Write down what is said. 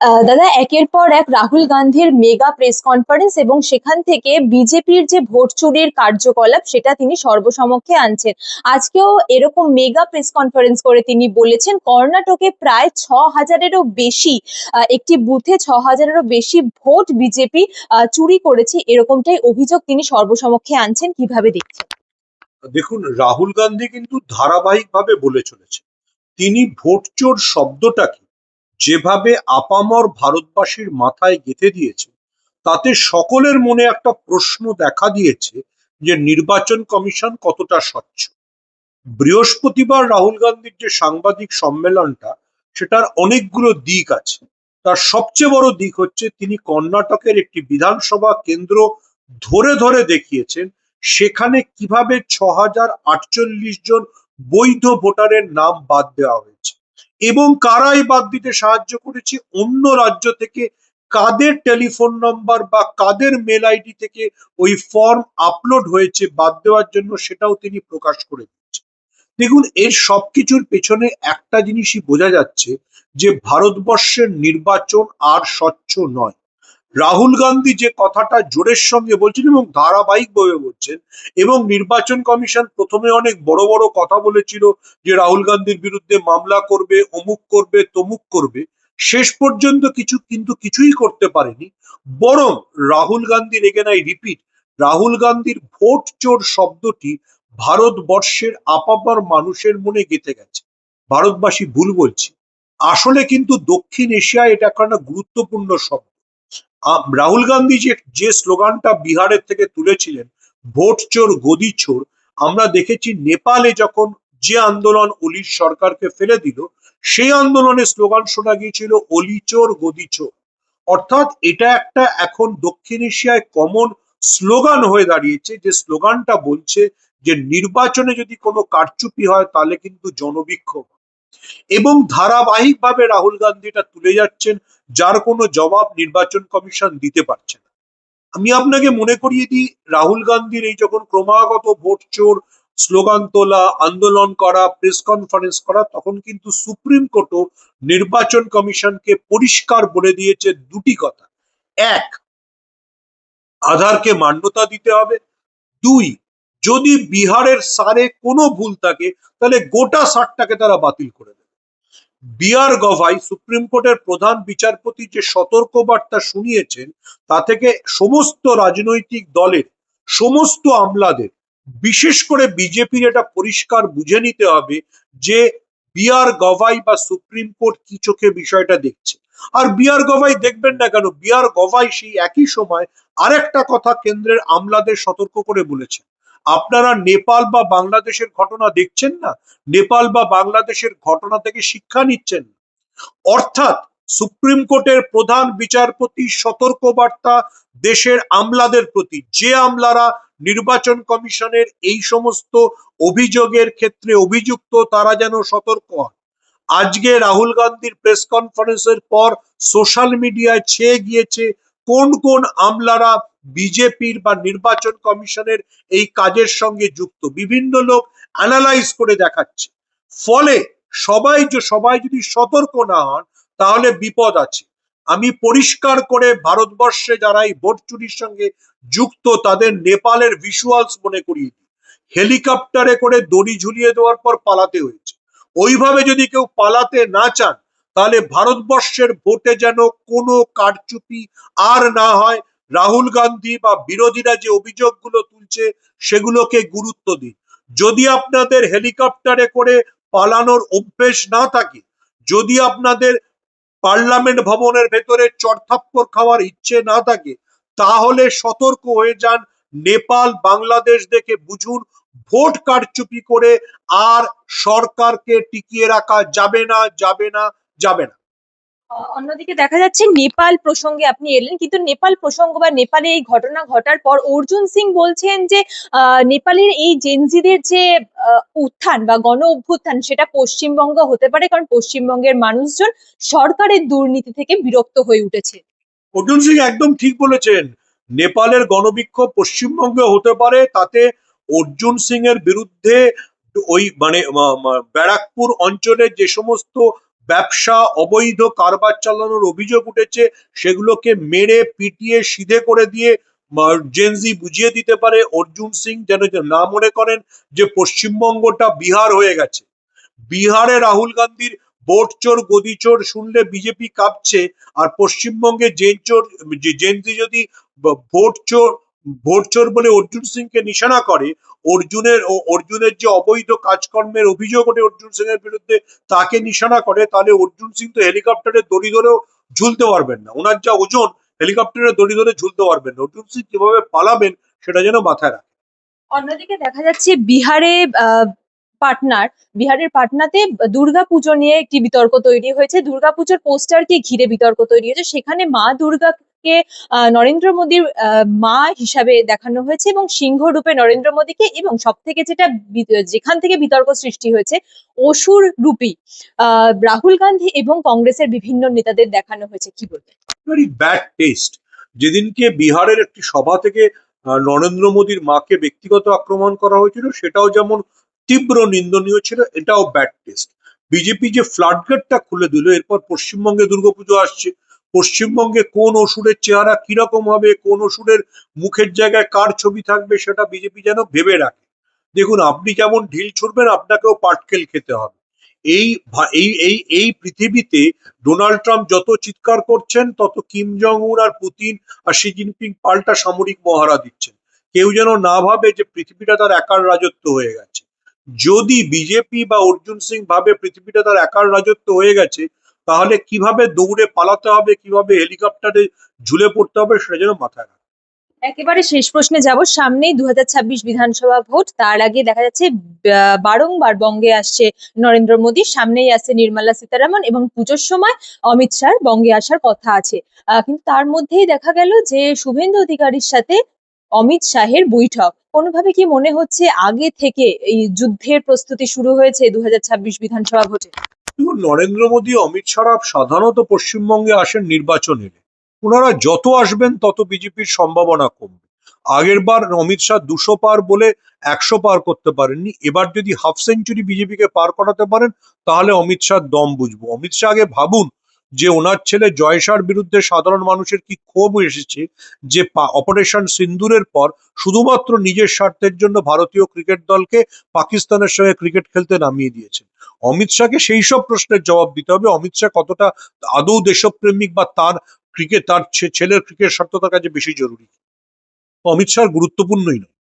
দাদা, একের পর এক রাহুল গান্ধীর মেগা প্রেস কনফারেন্স এবং সেখান থেকে বিজেপির যে ভোট চুরির কার্যকলাপ, সেটা তিনি সর্বসমক্ষে আনছেন। আজকেও এরকম মেগা প্রেস কনফারেন্স করে তিনি বলেছেন, কর্ণাটকে প্রায় ছ হাজারেরও বেশি একটি বুথে ছ হাজারেরও বেশি ভোট বিজেপি চুরি করেছে। এরকমটাই অভিযোগ তিনি সর্বসমক্ষে আনছেন। কীভাবে দেখছেন? দেখুন, রাহুল গান্ধী কিন্তু ধারাবাহিকভাবে বলে চলেছে। তিনি ভোট চোর শব্দটাকে যেভাবে আপামর ভারতবাসীর মাথায় গেঁথে দিয়েছে, তাতে সকলের মনে একটা প্রশ্ন দেখা দিয়েছে যে নির্বাচন কমিশন কতটা স্বচ্ছ। বৃহস্পতিবার রাহুল গান্ধীর যে সাংবাদিক সম্মেলনটা, সেটার অনেকগুলো দিক আছে। তার সবচেয়ে বড় দিক হচ্ছে, তিনি কর্ণাটকের একটি বিধানসভা কেন্দ্র ধরে ধরে দেখিয়েছেন, সেখানে কীভাবে ছ হাজার আটচল্লিশ জন বৈধ ভোটারের নাম বাদ দেওয়া হয়েছে। এবং কারাই বাদ দিতে সাহায্য করেছে অন্য রাজ্য থেকে। কাদের টেলিফোন নম্বর বা কাদের মেল আইডি থেকে ওই ফর্ম আপলোড হয়েছে বাদ দেওয়ার জন্য সেটাও তিনি প্রকাশ করে দিচ্ছেন দেখুন, এর সবকিছুর পেছনে একটা জিনিসই বোঝা যাচ্ছে যে ভারতবর্ষের নির্বাচন আর স্বচ্ছ নয়। রাহুল গান্ধী যে কথাটা জোরের সঙ্গে বলছেন এবং ধারাবাহিকভাবে বলছেন এবং নির্বাচন কমিশন প্রথমে অনেক বড় বড় কথা বলেছিল যে রাহুল গান্ধীর বিরুদ্ধে মামলা করবে, অমুক করবে, তমুক করবে, শেষ পর্যন্ত কিছু কিন্তু কিছুই করতে পারেনি। বরং রাহুল গান্ধীর এগেন রিপিট, রাহুল গান্ধীর ভোট চোর শব্দটি ভারতবর্ষের আপামার মানুষের মনে গেঁথে গেছে। ভারতবাসী ভুল বলছি। আসলে কিন্তু দক্ষিণ এশিয়ায় এটা একটা গুরুত্বপূর্ণ শব্দ। রাহুল গান্ধী যে যে স্লোগানটা বিহারের থেকে তুলেছিলেন, ভোট চোর, গদি চোর, আমরা দেখেছি নেপালে যখন যে আন্দোলন অলির সরকারকে ফেলে দিল, সেই আন্দোলনের স্লোগান শোনা গিয়েছিল, অলি চোর, গদি চোর অর্থাৎ এটা একটা এখন দক্ষিণ এশিয়ায় কমন স্লোগান হয়ে দাঁড়িয়েছে, যে স্লোগানটা বলছে যে নির্বাচনে যদি কোনো কারচুপি হয়, তাহলে কিন্তু জনবিক্ষোভ। এবং ধারাবাহিকভাবে রাহুল গান্ধী এটা তুলে যাচ্ছেন যার কোনো জবাব নির্বাচন কমিশন দিতে পারছে না। আমি আপনাকে মনে করিয়ে দিই, রাহুল গান্ধীর এই যখন ক্রমাগত ভোট চোর, স্লোগান তোলা, আন্দোলন করা প্রেস কনফারেন্স করা, তখন কিন্তু সুপ্রিম কোর্টও নির্বাচন কমিশনকে পরিষ্কার বলে দিয়েছে দুটি কথা। এক, আধারকে মান্যতা দিতে হবে। দুই, যদি বিহারের সারে কোনো ভুল থাকে, তাহলে গোটা সারটাকে তারা বাতিল করে বিআর গভাই সুপ্রিম কোর্টের প্রধান বিচারপতি যে সতর্কবার্তা শুনিয়েছেন, তা থেকে সমস্ত রাজনৈতিক দলের, সমস্ত আমলাদের, বিশেষ করে বিজেপির এটা পরিষ্কার বুঝে নিতে হবে যে বিআর গভাই বা সুপ্রিম কোর্ট কি চোখে বিষয়টা দেখছে। আর বিআর গভাই দেখবেন না কেন? বিআর গভাই সেই একই সময় আরেকটা কথা কেন্দ্রের আমলাদের সতর্ক করে বলেছেন আপনারা নেপাল বা বাংলাদেশের ঘটনা দেখছেন না? নেপাল বা বাংলাদেশের ঘটনা থেকে শিক্ষা নিচ্ছেন অর্থাৎ সুপ্রিম কোর্টের প্রধান বিচারপতি সতর্কবার্তা দেশের আমলাদের প্রতি, যে আমলারা নির্বাচন কমিশনের এই সমস্ত অভিযোগের ক্ষেত্রে অভিযুক্ত, তারা যেন সতর্ক হন। আজকে রাহুল গান্ধীর প্রেস কনফারেন্সের পর সোশ্যাল মিডিয়ায় ছেয়ে গিয়েছে কোন কোন আমলারা বিজেপির বা নির্বাচন কমিশনের এই কাজের সঙ্গে যুক্ত? বিভিন্ন লোক অ্যানালাইজ করে দেখাচ্ছে। ফলে সবাই যে, সবাই যদি সতর্ক না হন, তাহলে বিপদ আছে। আমি পরিষ্কার করে ভারতবর্ষে যারা এই ভোট চুরির সঙ্গে যুক্ত, তাদের নেপালের ভিজুয়ালস মনে করিয়ে দিই। হেলিকপ্টারে করে দড়ি ঝুলিয়ে দেওয়ার পর পালাতে হয়েছে। ওইভাবে যদি কেউ পালাতে না চান তাহলে ভারতবর্ষের ভোটে যেন কোনো কারচুপি আর না হয়, রাহুল গান্ধী বা বিরোধীরা যে অভিযোগগুলো তুলছে সেগুলোকে গুরুত্ব দিন। যদি আপনাদের হেলিকপ্টারে করে পালানোর অভ্যেস না থাকে, যদি আপনাদের পার্লামেন্ট ভবনের ভেতরে চড়থাপ্পর খাওয়ার ইচ্ছে না থাকে, তাহলে সতর্ক হয়ে যান, নেপাল, বাংলাদেশ দেখে বুঝুন, ভোট কারচুপি করে আর সরকারকে টিকিয়ে রাখা যাবে না যাবে না যাবে না। অন্যদিকে দেখা যাচ্ছে নেপাল প্রসঙ্গে আপনি এলেন কিন্তু নেপাল প্রসঙ্গ বা নেপালে এই ঘটনা ঘটার পর অর্জুন সিং বলছেন যে নেপালের এই জেনজিদের যে উত্থান বা গণ অভ্যুত্থান সেটা পশ্চিমবঙ্গ হতে পারে কারণ পশ্চিমবঙ্গের মানুষজন সরকারের দুর্নীতি থেকে বিরক্ত হয়ে উঠেছে। অর্জুন সিং একদম ঠিক বলেছেন নেপালের গণবিক্ষোভ পশ্চিমবঙ্গে হতে পারে তাতে অর্জুন সিং এর বিরুদ্ধে ওই মানে ব্যারাকপুর অঞ্চলে যে সমস্ত ব্যবসা, অবৈধ কারবার চালানোর অভিযোগ উঠেছে, সেগুলোকে মেরে, পিটিয়ে, সিধে করে দিয়ে জেনজি বুঝিয়ে দিতে পারে। অর্জুন সিং যেন না মনে করেন যে পশ্চিমবঙ্গটা বিহার হয়ে গেছে। বিহারে রাহুল গান্ধীর ভোট চোর, গদি চোর শুনলে বিজেপি কাঁপছে, আর পশ্চিমবঙ্গে জেন চোর জেনজি যদি ভোট চোর ভোট চোর বলে অর্জুন সিংকে নিশানা করে। অর্জুনের ও অর্জুনের যে অবৈধ কাজকর্মের অভিযোগ ওঠে অর্জুন সিং এর বিরুদ্ধে, তাকে নিশানা করে, তাহলে অর্জুন সিং তো হেলিকপ্টারের দড়ি ধরেও ঝুলতে পারবেন না। ওনার যা ওজন হেলিকপ্টারের দড়ি ধরে ঝুলতে পারবেন না। অর্জুন সিং কীভাবে পালাবেন, সেটা যেন মাথায় রাখেন অন্যদিকে দেখা যাচ্ছে বিহারে পাটনার, বিহারের পাটনাতে দুর্গা পুজো নিয়ে একটি বিতর্ক তৈরি হয়েছে। দুর্গা পুজোর পোস্টারকে ঘিরে বিতর্ক তৈরি হয়েছে। সেখানে মা দুর্গাকে আহ, নরেন্দ্র মোদীর মা হিসাবে দেখানো হয়েছে এবং সিংহ রূপে নরেন্দ্র মোদীকে এবং সব থেকে যেটা যেখান থেকে বিতর্ক সৃষ্টি হয়েছে অসুর রূপী রাহুল গান্ধী এবং কংগ্রেসের বিভিন্ন নেতাদের দেখানো হয়েছে। কি বলবেন? ব্যাড টেস্ট যেদিনকে বিহারের একটি সভা থেকে নরেন্দ্র মোদীর মাকে ব্যক্তিগত আক্রমণ করা হয়েছিল সেটাও যেমন তীব্র নিন্দনীয় ছিল এটাও ব্যাড টেস্ট বিজেপি যে ফ্লাড গেটটা খুলে দিল এরপর পশ্চিমবঙ্গে দুর্গাপুজো আসছে পশ্চিমবঙ্গে কোন অসুরের চেহারা কীরকম হবে, কোন অসুরের মুখের জায়গায় কার ছবি থাকবে সেটা বিজেপি যেন ভেবে রাখে। দেখুন, আপনি যেমন ঢিল ছুড়বেন, আপনাকেও পাটকেল খেতে হবে। এই এই এই এই পৃথিবীতে ডোনাল্ড ট্রাম্প যত চিৎকার করছেন, তত কিম জং উন আর পুতিন আর শি জিনপিং পাল্টা সামরিক মহারা দিচ্ছেন। কেউ যেন না ভাবে যে পৃথিবীটা তার একার রাজত্ব হয়ে গেছে। যদি বিজেপি বা অর্জুন সিং ভাবে পৃথিবীটা তার একার রাজত্ব হয়ে গেছে তাহলে কীভাবে দৌড়ে পালাতে হবে, কীভাবে হেলিকপ্টারে ঝুলে পড়তে হবে সেটা যেন মাথায় রাখে। একেবারে শেষ প্রশ্নে যাব। সামনেই দুই হাজার ছাব্বিশ বিধানসভা ভোট। তার আগে দেখা যাচ্ছে বারংবার বঙ্গে আসছে নরেন্দ্র মোদী। সামনেই আসছে নির্মলা সীতারামন এবং পুজোর সময় অমিত শাহ বঙ্গে আসার কথা আছে। কিন্তু তার মধ্যেই দেখা গেল যে শুভেন্দু অধিকারীর সাথে অমিত শাহের বৈঠক। কোনোভাবে কি মনে হচ্ছে আগে থেকে এই যুদ্ধের প্রস্তুতি শুরু হয়েছে দুই হাজার ছাব্বিশ বিধানসভা ভোটে? নরেন্দ্র মোদী, অমিত শাহ সাধারণত পশ্চিমবঙ্গে আসেন নির্বাচন এলে ওনারা যত আসবেন, তত বিজেপির সম্ভাবনা কমবে। আগের বার অমিত শাহ দুশো পার বলে একশো পার করতে পারেননি। এবার যদি হাফ সেঞ্চুরি বিজেপিকে পার করাতে পারেন, তাহলে অমিত শাহ দম বুঝব। অমিত শাহ আগে ভাবুন যে ওনার ছেলে জয়শার বিরুদ্ধে সাধারণ মানুষের কি ক্ষোভ এসেছে যে অপারেশন সিন্দুরের পর শুধুমাত্র নিজের স্বার্থের জন্য ভারতীয় ক্রিকেট দলকে পাকিস্তানের সঙ্গে ক্রিকেট খেলতে নামিয়ে দিয়েছেন। অমিত শাহকে সেই সব প্রশ্নের জবাব দিতে হবে। অমিত শাহ কতটা আদৌ দেশপ্রেমিক বা তার ক্রিকেট, তার ছেলের ক্রিকেট স্বার্থ তার কাছে বেশি জরুরি? অমিত শাহ গুরুত্বপূর্ণই নয়।